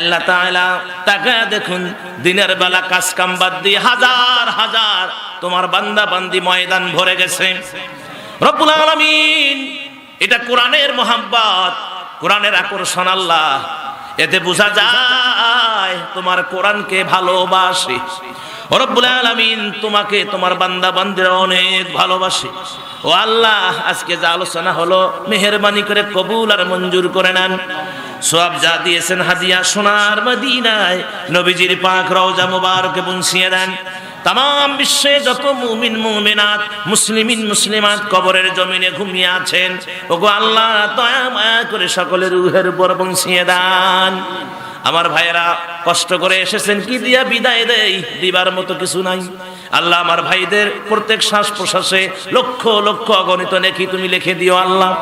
আল্লাহ দেখুন, দিনের বেলা কাজ কাম বাদ দিয়ে হাজার হাজার তোমার বান্দা বান্দি ময়দান ভরে গেছে। রব্বুল আলামিন, এটা কোরআনের মোহাব্বত, কোরআনের আকর্ষণ আল্লাহ। এতে বোঝা যায় তোমার কোরআনকে ভালোবাসে। রব্বুল আলামিন তোমাকে, তোমার বান্দা বান্দিরা অনেক ভালোবাসে। ও আল্লাহ, আজকে যা আলোচনা হলো, মেহেরবানি করে কবুল আর মঞ্জুর করে নেন। সব যা দিয়েছেন হাদিয়া সোনার মদিনায়। নবীজির পাক রওজা মুবারকে বুনসিয়ে দেন। তাম বিশ্বে যত মুমিন, মুমিনাত, মুসলিমিন, মুসলিমাত কবরের জমিনে ঘুমিয়ে আছেন। ওগো আল্লাহ দয়া, মায়া করে সকলের রুহের উপর বংশিয়ে দান। আমার ভাইয়েরা, কষ্ট করে এসেছেন কি দিয়া বিদায় দেই? দিবার মতো কিছু নাই। আল্লাহ আমার ভাইদের প্রত্যেক শ্বাস প্রশ্বাসে লক্ষ লক্ষ অগণিত নেকি তুমি লিখে দিও আল্লাহ।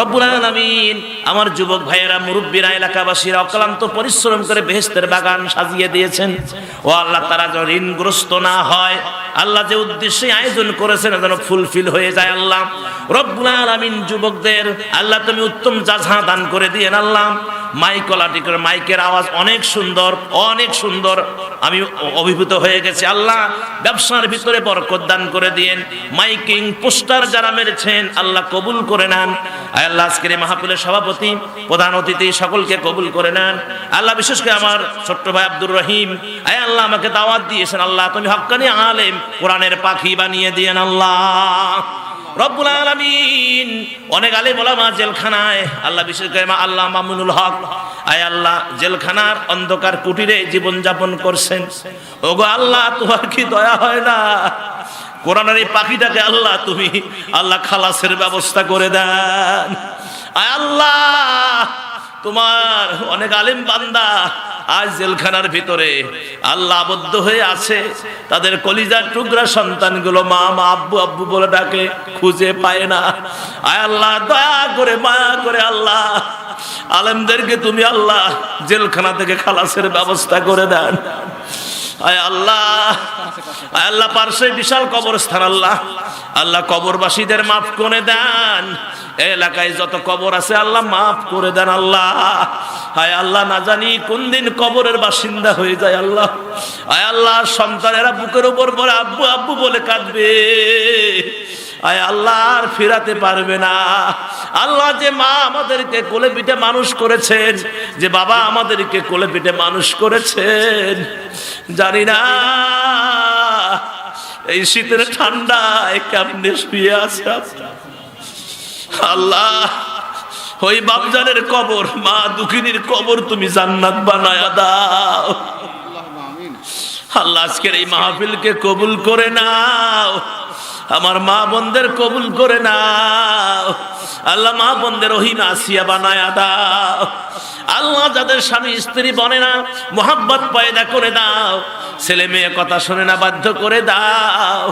রব্বুল আমার যুবক ভাইয়েরা, মুরব্বীরা, এলাকাবাসীরা অক্লান্ত পরিশ্রম করে বেহেস্তের বাগান সাজিয়ে দিয়েছেন। ও আল্লাহ তারা যেন ঋণগ্রস্ত না হয়। আল্লাহ যে উদ্দেশ্যে আয়োজন করেছেন, যেন ফুলফিল হয়ে যায় আল্লাহ। রব্বুল আলামিন যুবকদের, আল্লাহ তুমি উত্তম জাজা দান করে দিয়েন আল্লাহ। মাইকলাটিকের মাইকের আওয়াজ অনেক সুন্দর অনেক সুন্দর। আমি অভিভূত হয়ে গেছি আল্লাহ। ব্যবসার ভিতরে বরকত দান করে দিয়েন। মাইকিং, পোস্টার যারা মেরেছেন, আল্লাহ কবুল করে নেন। আল্লাহ, আজকের এই মাহফিলের সভাপতি, প্রধান অতিথি, সকলকে কবুল করে নেন। আল্লাহ, বিশেষ করে আমার ছোট্ট ভাই আব্দুর রহিম। আয় আল্লাহ, আমাকে দাওয়াত দিয়েছেন আল্লাহ। তুমি হক্কানি আলেম কোরআনের পাখি বানিয়ে দিয়েন আল্লাহ। রব্বুল আলামিন অনেক আলেম ওলামা জেলখানায়, আল্লাহ বিশেষ করে মা আল্লাহ মামুনুল হক, আয় আল্লাহ জেলখানার অন্ধকার কুটিরে জীবন যাপন করছেন। ওগো আল্লাহ, তোমার কি দয়া হয় না? কোরআনের এই পাখিটাকে আল্লাহ তুমি, আল্লাহ খালাসের ব্যবস্থা করে দেন। আয় আল্লাহ, তোমার অনেক আলেম বান্দা আজ জেলখানার ভিতরে আল্লাহ আবদ্ধ হয়ে আছে। তাদের কলিজার টুকরা সন্তানগুলো মা মা, আব্বু আব্বু বলে ডাকে, খুঁজে পায় না। আয় আল্লাহ, দয়া করে, মায়া করে আল্লাহ। আলেমদেরকে তুমি আল্লাহ জেলখানা থেকে খালাসের ব্যবস্থা করে দেন। আয় আল্লাহ আয় আল্লাহ পার্শ্বে বিশাল কবরস্থান আল্লাহ। আল্লাহ, কবরবাসীদের মাফ করে দেন। এলাকায় যত কবর আছে, আল্লাহ মাফ করে দেন আল্লাহ। হায় আল্লাহ, না জানি কোন দিন কবরের বাসিন্দা হয়ে যায় আল্লাহ। আয় আল্লাহ, সন্তানেরা বুকের উপর পরে আব্বু আব্বু বলে কাঁদবে। আয় আল্লাহ আর ফেরাতে পারবে না। আল্লাহ যে মা আমাদেরকে কোলে পিঠে মানুষ করেছেন যে বাবা আমাদেরকে কোলে পিঠে মানুষ করেছেন জানি না এই শীতের ঠান্ডায় কেমনে শুয়ে আছে আল্লাহ। ওই বাপজানের কবর মা দুঃখিনীর কবর তুমি জান্নাত বানায়া দাও। আল্লাহ আজকের এই মাহফিলকে কবুল করে নাও। আমার মা বোনদের কবুল করে নাও। আল্লাহ মা বোনদের রহিম আসিয়া বানায়া আল্লাহ যাদের স্বামী স্ত্রী বনে না, মোহাব্বত পয়দা করে দাও। ছেলে মেয়ে কথা শুনে না বাধ্য করে দাও।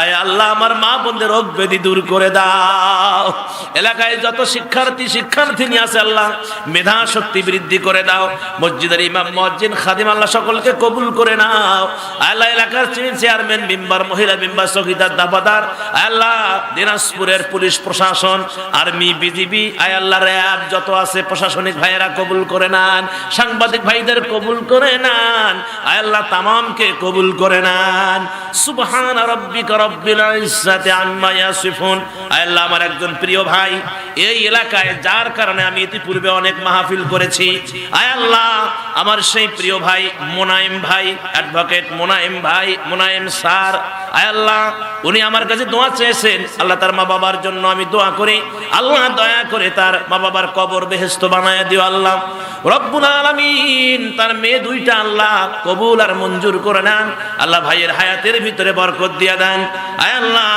আয় আল্লাহ আমার মা বোনদের অব্যেদি দূর করে দাও। এলাকায় যত শিক্ষার্থী শিক্ষার্থী নিয়ে আছে আল্লাহ, মেধা শক্তি বৃদ্ধি করে দাও। মসজিদের ইমাম মসজিদ খাদিম, আল্লাহ সকলকে কবুল করে নাও। আল্লাহ এলাকার চেয়ারম্যান, মেম্বার, মহিলা মেম্বার চকিদার দাবাদার আল্লাহ দিনাজপুরের পুলিশ প্রশাসন আর্মি বিজিবি, আয় আল্লাহ র্যাব যত আছে প্রশাসনিক ভাইয়েরা কবুল করে নেন, সাংবাদিক ভাইদের কবুল করে নেন, আয় আল্লাহ তামামকে কবুল করে নেন। সুবহান রব্বিকা রব্বিল ইজ্জাতি আম্মা ইয়াসিফুন। আয় আল্লাহ আমার একজন প্রিয় ভাই, এই এলাকায় যার কারণে আমি ইতিপূর্বে অনেক মাহফিল করেছি। আয় আল্লাহ আমার সেই প্রিয় ভাই মোনায়েম ভাই অ্যাডভোকেট মোনায়েম ভাই মোনায়েম স্যার। আয় আল্লাহ, উনি আমার কাছে দোয়া চেয়েছেন, আল্লাহ তার মা বাবার জন্য আমি দোয়া করি। আল্লাহ দয়া করে তার মা বাবার কবর বেহেস্ত বানায় দিও আল্লাহ। রব্বুল আলামিন তার মেয়ে দুইটা আল্লাহ কবুল আর মঞ্জুর করে নেন। আল্লাহ ভাইয়ের হায়াতের ভিতরে বরকত দিয়া দেন। আয় আল্লাহ,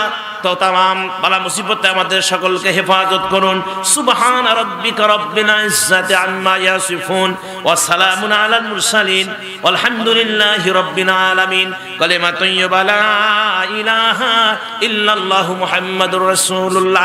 তো তাম বালা মুসিবতে আমাদের সকলকে হেফাজত করুন। সুবহান রাব্বিকা রব্বিল ইজ্জাতি আম্মা ইয়াসিফুন ওয়া সালামুন আলাল মুরসালিন। আলহামদুলিল্লাহি রব্বিল আলামিন। কালিমা তাইয়্যিবা লা ইলাহা ইল্লাল্লাহু মুহাম্মাদুর রাসূলুল্লাহ।